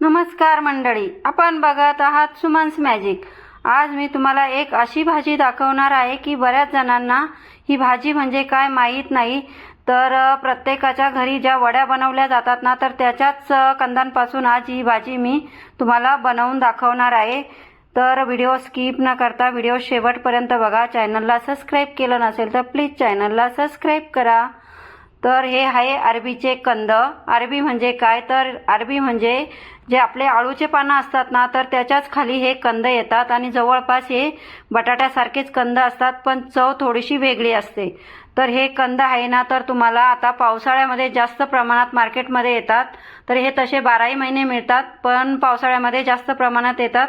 नमस्कार मंडळी आपण बघत आहात सुमन्स मॅजिक. आज मी तुम्हाला एक अशी भाजी दाखवणार आहे की बऱ्याच जणांना ही भाजी म्हणजे काय माहीत नाही तर प्रत्येकाच्या घरी ज्या वड्या बनवल्या जातात ना तर त्याच्याच कंदांपासून आज ही भाजी मी तुम्हाला बनवून दाखवणार आहे. तर व्हिडिओ स्किप न करता व्हिडिओ शेवटपर्यंत बघा. चॅनलला सबस्क्राईब केलं नसेल तर प्लीज चॅनलला सबस्क्राईब करा. तर हे आहे अरबीचे कंद. अरबी म्हणजे काय? तर अरबी म्हणजे जे आपले आळूचे पानं असतात ना तर त्याच्याच खाली हे कंद येतात आणि जवळपास हे बटाट्यासारखेच कंद असतात पण चव थोडीशी वेगळी असते. तर हे कंद आहे ना तर तुम्हाला आता पावसाळ्यामध्ये जास्त प्रमाणात मार्केटमध्ये येतात. तर हे तसे बाराही महिने मिळतात पण पावसाळ्यामध्ये जास्त प्रमाणात येतात.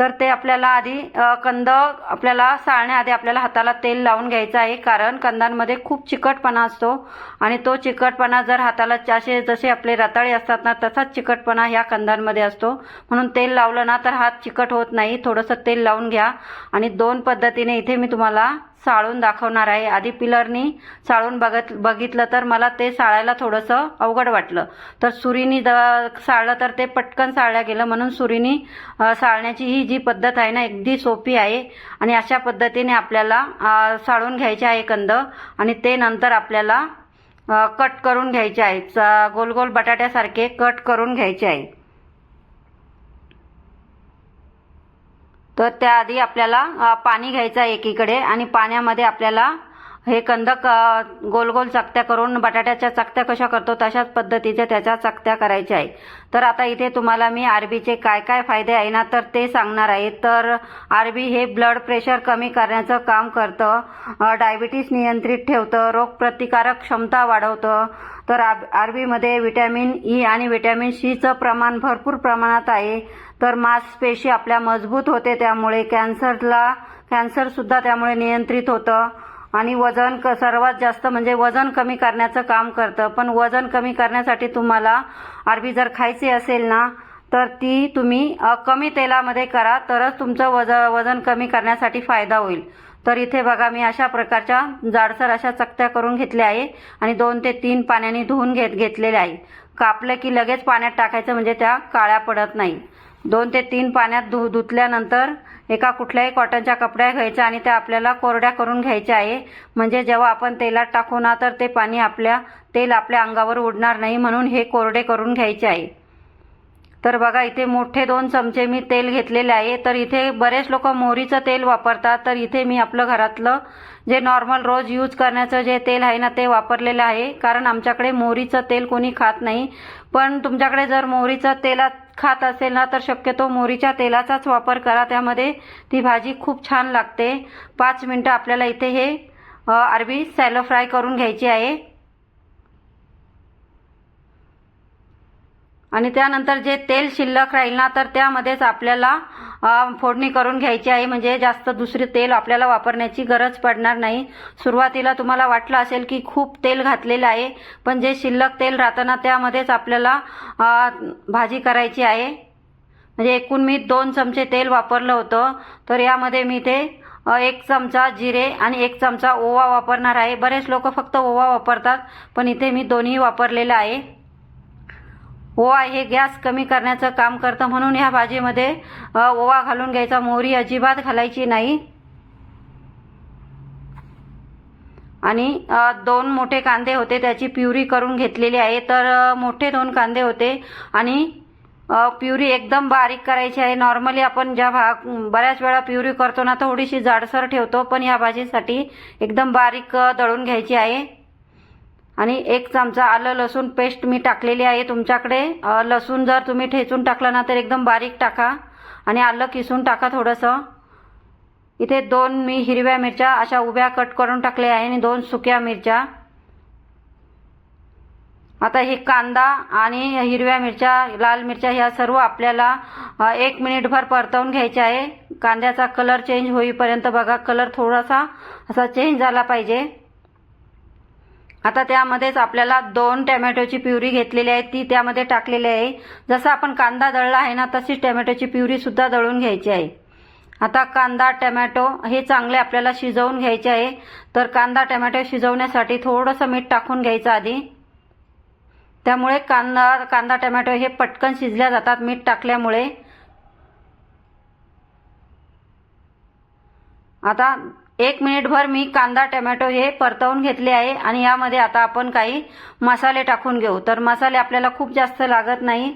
तर ते आपल्याला आधी कंद आपल्याला साळण्याआधी आपल्याला हाताला तेल लावून घ्यायचं आहे. कारण कंदांमध्ये खूप चिकटपणा असतो आणि तो चिकटपणा जर हाताला असे जसे आपले रताळे असतात ना तसाच चिकटपणा ह्या कंदांमध्ये असतो. म्हणून तेल लावलं ना तर हात चिकट होत नाही. थोडंसं तेल लावून घ्या. आणि दोन पद्धतीने इथे मी तुम्हाला साळून दाखवणार आहे. आधी पिलरनी साळून बघत बघितलं तर मला ते साळायला थोडंसं अवघड वाटलं. तर सुरीनी द साळलं तर ते पटकन साळलं गेलं. म्हणून सुरीनी साळण्याची ही जी पद्धत आहे ना अगदी सोपी आहे. आणि अशा पद्धतीने आपल्याला साळून घ्यायचे आहे कंद. आणि ते नंतर आपल्याला कट करून घ्यायचे आहे. गोल गोल बटाट्यासारखे कट करून घ्यायचे आहे. तर त्याआधी आपल्याला पाणी घ्यायचं आहे एकीकडे आणि पाण्यामध्ये आपल्याला हे कंद गोल गोल चकत्या करून बटाट्याच्या चकत्या कशा करतो तशाच पद्धतीच्या त्याच्या चकत्या करायच्या आहे तर आता इथे तुम्हाला मी आरबीचे काय काय फायदे आहे ना तर ते सांगणार आहे. तर आरबी हे ब्लड प्रेशर कमी करण्याचं काम करतं डायबिटीस नियंत्रित ठेवतं रोगप्रतिकारक क्षमता वाढवतं. तर आब आरबीमध्ये विटॅमिन ई आणि विटॅमिन सीचं प्रमाण भरपूर प्रमाणात आहे. तर मांसपेशी आपल्या मजबूत होते त्यामुळे कॅन्सरला कॅन्सरसुद्धा त्यामुळे नियंत्रित होतं. आणि वजन क सर्वात जास्त म्हणजे वजन कमी करण्याचं काम करतं. पण वजन कमी करण्यासाठी तुम्हाला अरबी जर खायची असेल ना तर ती तुम्ही कमी तेलामध्ये करा तरच तुमचं वज वजन कमी करण्यासाठी फायदा होईल. तर इथे बघा मी अशा प्रकारच्या जाडसर अशा चकत्या करून घेतल्या आहे आणि दोन ते तीन पाण्याने धुवून घेत घेतलेल्या आहे. कापलं की लगेच पाण्यात टाकायचं म्हणजे त्या काळ्या पडत नाही. दोन ते तीन पाण्यात धु धुतल्यानंतर एका कुठल्याही कॉटनच्या कपड्या घ्यायच्या आणि त्या आपल्याला कोरड्या करून घ्यायच्या आहे. म्हणजे जेव्हा आपण तेलात टाकू ना तर ते पाणी आपल्या तेल आपल्या अंगावर उडणार नाही म्हणून हे कोरडे करून घ्यायचे आहे. तर बघा इथे मोठे दोन चमचे मी तेल घेतलेले आहे. तर इथे बरेच लोक मोहरीचं तेल वापरतात. तर इथे मी आपलं घरातलं जे नॉर्मल रोज यूज करण्याचं जे तेल आहे ना ते वापरलेलं आहे. कारण आमच्याकडे मोहरीचं तेल कोणी खात नाही. पण तुमच्याकडे जर मोहरीचं तेलात खात असेल ना तर शक्यतो मोहरीच्या तेलाचाच वापर करा. त्यामध्ये ती भाजी खूप छान लागते. पाच मिनटं आपल्याला इथे हे अरबी सॅलो फ्राय करून घ्यायची आहे. आणि त्यानंतर जे तेल शिल्लक राहील ना तर त्यामध्येच आपल्याला फोडणी करून घ्यायची आहे. म्हणजे जास्त दुसरे तेल आपल्याला वापरण्याची गरज पडणार नाही. सुरुवातीला तुम्हाला वाटलं असेल की खूप तेल घातलेलं आहे. पण जे शिल्लक तेल राहतं ना त्यामध्येच आपल्याला भाजी करायची आहे. म्हणजे एकूण मी दोन चमचे तेल वापरलं होतं. तर यामध्ये मी ते एक चमचा जिरे आणि एक चमचा ओवा वापरणार आहे. बरेच लोक फक्त ओवा वापरतात पण इथे मी दोन्ही वापरलेलं आहे. हो, ओवा हे गॅस कमी करण्याचं काम करतं म्हणून ह्या भाजीमध्ये ओवा घालून घ्यायचा. मोहरी अजिबात घालायची नाही. आणि दोन मोठे कांदे होते. त्याची प्युरी करून घेतलेली आहे. तर मोठे दोन कांदे होते. आणि प्युरी एकदम बारीक करायची आहे. नॉर्मली आपण ज्या भा बऱ्याच वेळा प्युरी करतो ना थोडीशी जाडसर ठेवतो. पण या भाजीसाठी एकदम बारीक दळून घ्यायची आहे. आणि एक चमचा आलं लसूण पेस्ट मी टाकलेली आहे तुमच्याकडे. लसूण जर तुम्ही ठेचून टाकलं ना तर एकदम बारीक टाका आणि आलं किसून टाका थोडंसं. इथे दोन मी हिरव्या मिरच्या अशा उभ्या कट करून टाकल्या आहे आणि दोन सुक्या मिरच्या. आता हे कांदा आणि हिरव्या मिरच्या लाल मिरच्या ह्या सर्व आपल्याला एक मिनिटभर परतवून घ्यायच्या आहे. कांद्याचा कलर चेंज होईपर्यंत बघा कलर थोडासा असा चेंज झाला पाहिजे. आता त्यामध्येच आपल्याला दोन टॅमॅटोची प्युरी घेतलेली आहे ती त्यामध्ये टाकलेली आहे. जसं आपण कांदा दळला आहे ना तशीच टॅमॅटोची प्युरी सुद्धा दळून घ्यायची आहे. आता कांदा टमॅटो हे चांगले आपल्याला शिजवून घ्यायचे आहे. तर कांदा टमॅटो शिजवण्यासाठी थोडंसं मीठ टाकून घ्यायचं आधी. त्यामुळे कांदा कांदा टमॅटो हे पटकन शिजल्या जातात मीठ टाकल्यामुळे. आता एक मिनिटभर मी कांदा टमॅटो हे परतवून घेतले आहे आणि यामध्ये आता आपण काही मसाले टाकून घेऊ. तर मसाले आपल्याला खूप जास्त लागत नाही.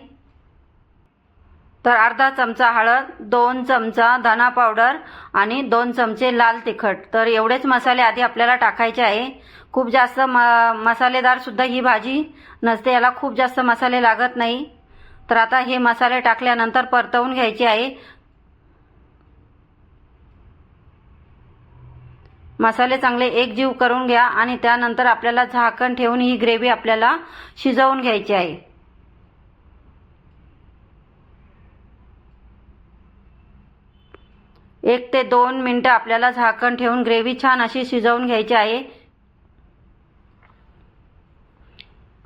तर अर्धा चमचा हळद दोन चमचा धना पावडर आणि दोन चमचे लाल तिखट. तर एवढेच मसाले आधी आपल्याला टाकायचे आहे. खूप जास्त म मसालेदार सुद्धा ही भाजी नसते याला खूप जास्त मसाले लागत नाही. तर आता हे मसाले टाकल्यानंतर परतवून घ्यायचे आहे. मसाले चांगले एकजीव करून घ्या आणि त्यानंतर आपल्याला झाकण ठेवून ही ग्रेव्ही आपल्याला शिजवून घ्यायची आहे. एक ते दोन मिनटं आपल्याला झाकण ठेवून ग्रेव्ही छान अशी शिजवून घ्यायची आहे.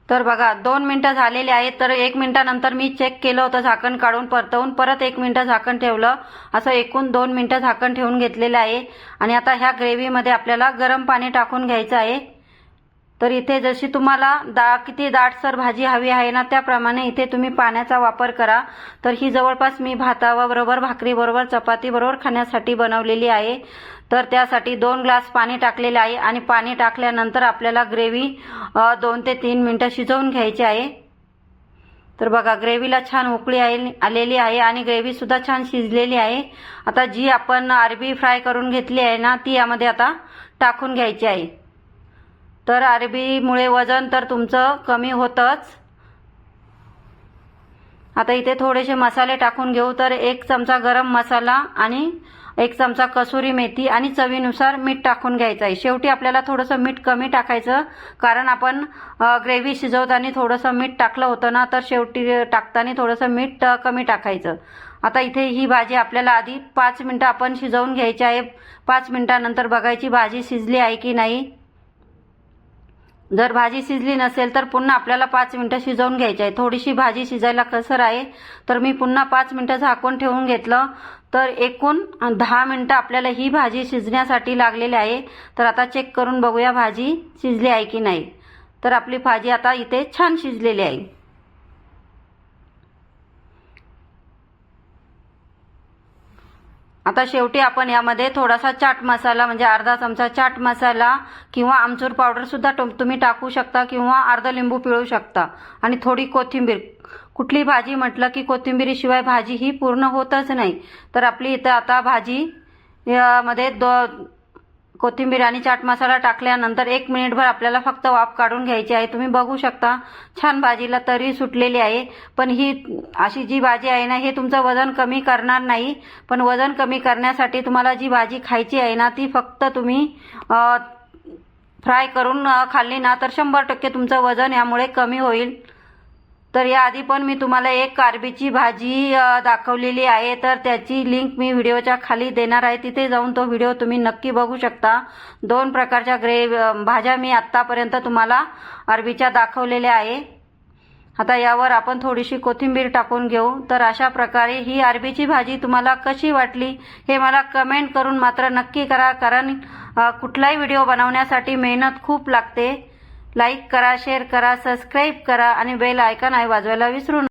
तर बघा दोन मिनटं झालेली आहेत तर एक मिनिटानंतर मी चेक केलं होतं झाकण काढून परतवून परत एक मिनटं झाकण ठेवलं. असं एकूण दोन मिनटं झाकण ठेवून घेतलेलं आहे. आणि आता ह्या ग्रेव्हीमध्ये आपल्याला गरम पाणी टाकून घ्यायचं आहे. तर इथे जशी तुम्हाला दा किती दाटसर भाजी हवी आहे ना त्याप्रमाणे इथे तुम्ही पाण्याचा वापर करा. तर ही जवळपास मी भाताबरोबर भाकरीबरोबर चपातीबरोबर खाण्यासाठी बनवलेली आहे. तर त्यासाठी दोन ग्लास पाणी टाकलेले आहे आणि पाणी टाकल्यानंतर आपल्याला ग्रेव्ही दोन ते तीन मिनटं शिजवून घ्यायची आहे. तर बघा ग्रेव्हीला छान उकळी आहे आलेली आहे आणि ग्रेव्हीसुद्धा छान शिजलेली आहे. आता जी आपण अरबी फ्राय करून घेतली आहे ना ती यामध्ये आता टाकून घ्यायची आहे. तर अरबीमुळे वजन तर तुमचं कमी होतंच. आता इथे थोडेसे मसाले टाकून घेऊ. तर एक चमचा गरम मसाला आणि एक चमचा कसुरी मेथी आणि चवीनुसार मीठ टाकून घ्यायचं आहे. शेवटी आपल्याला थोडंसं मीठ कमी टाकायचं कारण आपण ग्रेव्ही शिजवताना थोडंसं मीठ टाकलं होतं ना तर शेवटी टाकताना थोडंसं मीठ कमी टाकायचं. आता इथे ही भाजी आपल्याला आधी पाच मिनटं आपण शिजवून घ्यायची आहे. पाच मिनटानंतर बघायची भाजी शिजली आहे की नाही. जर भाजी शिजली नसेल तर पुन्हा आपल्याला पाच मिनटं शिजवून घ्यायची आहे. थोडीशी भाजी शिजायला कसर आहे तर मी पुन्हा पाच मिनटं झाकून ठेवून घेतलं. तर एकूण दहा मिनटं आपल्याला ही भाजी शिजण्यासाठी लागलेली आहे. तर आता चेक करून बघूया भाजी शिजली आहे की नाही. तर आपली भाजी आता इथे छान शिजलेली आहे. आता शेवटी आपण यामध्ये थोडासा चाट मसाला म्हणजे अर्धा चमचा चाट मसाला किंवा आमचूर पावडर सुद्धा तुम्ही टाकू शकता किंवा अर्धा लिंबू पिळू शकता. आणि थोडी कोथिंबीर. कुठली भाजी म्हटलं की कोथिंबीरीशिवाय भाजी ही पूर्ण होतच नाही. तर आपली इथं आता भाजी मध्ये दो कोथिंबीर आणि चाट मसाला टाकल्यानंतर एक मिनिटभर आपल्याला फक्त वाफ काढून घ्यायची आहे. तुम्ही बघू शकता छान भाजीला तरी सुटलेली आहे. पण ही अशी जी भाजी आहे ना हे तुमचं वजन कमी करणार नाही. पण वजन कमी करण्यासाठी तुम्हाला जी भाजी खायची आहे ना ती फक्त तुम्ही फ्राय करून खाल्ली ना तर शंभर टक्के तुमचं वजन यामुळे कमी होईल. तर याआधी पण मी तुम्हाला एक कारबीची भाजी दाखवलेली आहे. तर त्याची लिंक मी व्हिडिओच्या खाली देणार आहे. तिथे जाऊन तो व्हिडिओ तुम्ही नक्की बघू शकता. दोन प्रकारच्या ग्रे भाज्या मी आत्तापर्यंत तुम्हाला अरबीच्या दाखवलेल्या आहे. आता यावर आपण थोडीशी कोथिंबीर टाकून घेऊ. तर अशा प्रकारे ही अरबीची भाजी तुम्हाला कशी वाटली हे मला कमेंट करून मात्र नक्की करा. कारण कुठलाही व्हिडिओ बनवण्यासाठी मेहनत खूप लागते. लाईक करा शेअर करा सबस्क्राईब करा आणि बेल आयकॉन आहे वाजवायला विसरू नका